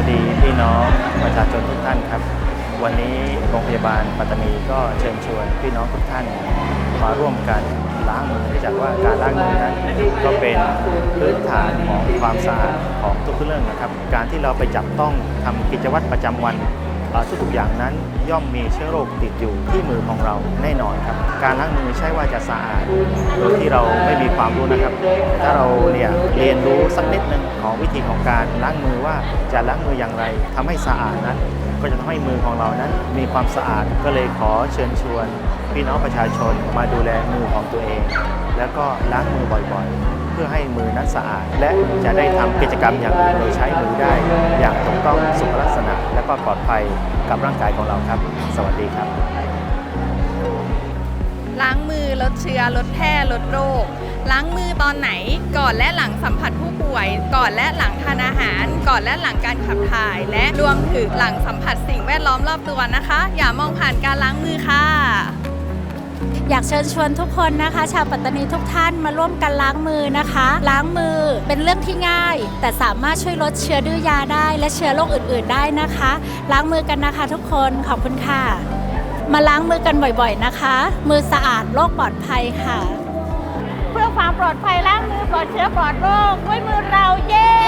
วัสดีพี่น้องประชาชนทุกท่านครับ วันนี้โรงพยาบาลปัตตานีก็เชิญชวนพี่น้องทุกท่านมาร่วมกันล้างมือเนื่องจากว่าการล้างมือนั้นก็เป็นพื้นฐานของความสะอาดของทุกเรื่องนะครับ การที่เราไปจับต้องทำกิจวัตรประจำวัน ทุกๆอย่างนั้นย่อมมีเชื้อโรคติดอยู่ที่มือของเราแน่นอนครับ การล้างมือใช่ว่าจะสะอาดโดยที่เราไม่มีความรู้นะครับ ถ้าเราเนี่ยเรียนรู้สักนิดหนึ่งของวิธีของการล้างมือว่าจะล้างมืออย่างไรทำให้สะอาดนั้น ก็จะทำให้มือของเรานั้น มีความสะอาดก็เลยขอเชิญชวน พี่น้องประชาชนมาดูแลมือของตัวเอง แล้วก็ล้างมือบ่อยๆ พื่อให้มือนั้นสะอาด และจะได้ทำกิจกรรมอย่างอื่นโดยใช้มือได้ อย่างถูกต้องสุขลักษณะ และก็ปลอดภัยกับร่างกายของเราครับ สวัสดีครับ ล้างมือลดเชื้อลดแพร่ลดโรค ล้างมือตอนไหนก่อนและหลังสัมผัสผู้ป่วย ก่อนและหลังทานอาหาร ก่อนและหลังการขับถ่าย และรวมถึงหลังสัมผัสสิ่งแวดล้อมรอบตัวนะคะ อย่ามองผ่านการล้างมือ อยากเชิญชวนทุกคนนะคะ ชาวปัตตานีทุกท่านมาร่วมกันล้างมือนะคะ ล้างมือเป็นเรื่องที่ง่าย แต่สามารถช่วยลดเชื้อดื้อยาได้ และเชื้อโรคอื่น ๆ ได้นะคะ ล้างมือกันนะคะ ทุกคนขอบคุณค่ะ มาล้างมือกันบ่อยๆนะคะ มือสะอาดโรคปลอดภัยค่ะ เพื่อความปลอดภัยล้างมือปลอดเชื้อปลอดโรคด้วยมือเราเย้